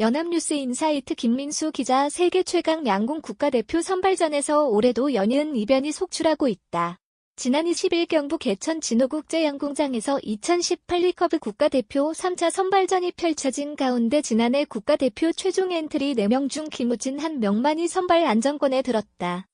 연합뉴스 인사이트 김민수 기자 세계 최강 양궁 국가대표 선발전에서 올해도 연이은 이변이 속출하고 있다. 지난 20일 경북 개천 진호국제양궁장에서 2018 리커브 국가대표 3차 선발전이 펼쳐진 가운데 지난해 국가대표 최종 엔트리 4명 중 김우진 1명만이 선발 안정권에 들었다.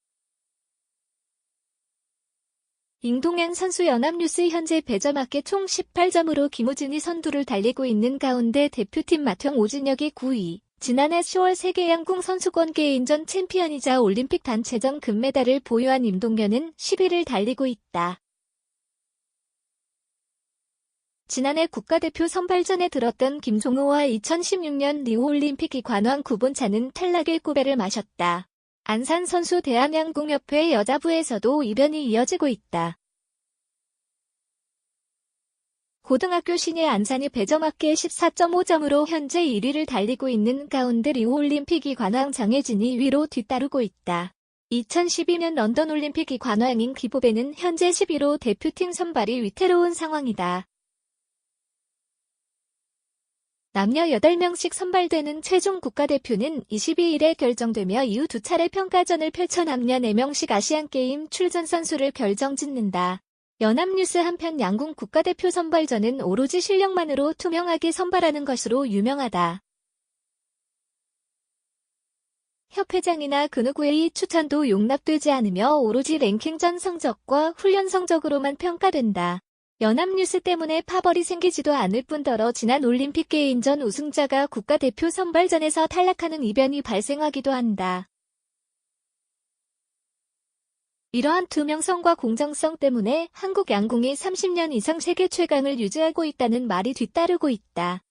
잉동현 선수 연합뉴스 현재 배점합계 총 18점으로 김우진이 선두를 달리고 있는 가운데 대표팀 맏형 오진혁이 9위. 지난해 10월 세계 양궁 선수권 개인전 챔피언이자 올림픽 단체전 금메달을 보유한 임동현은 10위를 달리고 있다. 지난해 국가대표 선발전에 들었던 김종호와 2016년 리우올림픽 이 관왕 구본차는 탈락의 꾸배를 마셨다. 안산 선수 대한양궁협회 여자부에서도 이변이 이어지고 있다. 고등학교 신예 안산이 배점합계 14.5점으로 현재 1위를 달리고 있는 가운데 리우올림픽이 관왕 장혜진이 위로 뒤따르고 있다. 2012년 런던 올림픽이 관왕인 기보배는 현재 11호 대표팀 선발이 위태로운 상황이다. 남녀 8명씩 선발되는 최종 국가대표는 22일에 결정되며 이후 두 차례 평가전을 펼쳐 남녀 4명씩 아시안게임 출전 선수를 결정짓는다. 연합뉴스 한편 양궁 국가대표 선발전은 오로지 실력만으로 투명하게 선발하는 것으로 유명하다. 협회장이나 그 누구의 추천도 용납되지 않으며 오로지 랭킹전 성적과 훈련 성적으로만 평가된다. 연합뉴스 때문에 파벌이 생기지도 않을 뿐더러 지난 올림픽 개인전 우승자가 국가대표 선발전에서 탈락하는 이변이 발생하기도 한다. 이러한 투명성과 공정성 때문에 한국 양궁이 30년 이상 세계 최강을 유지하고 있다는 말이 뒤따르고 있다.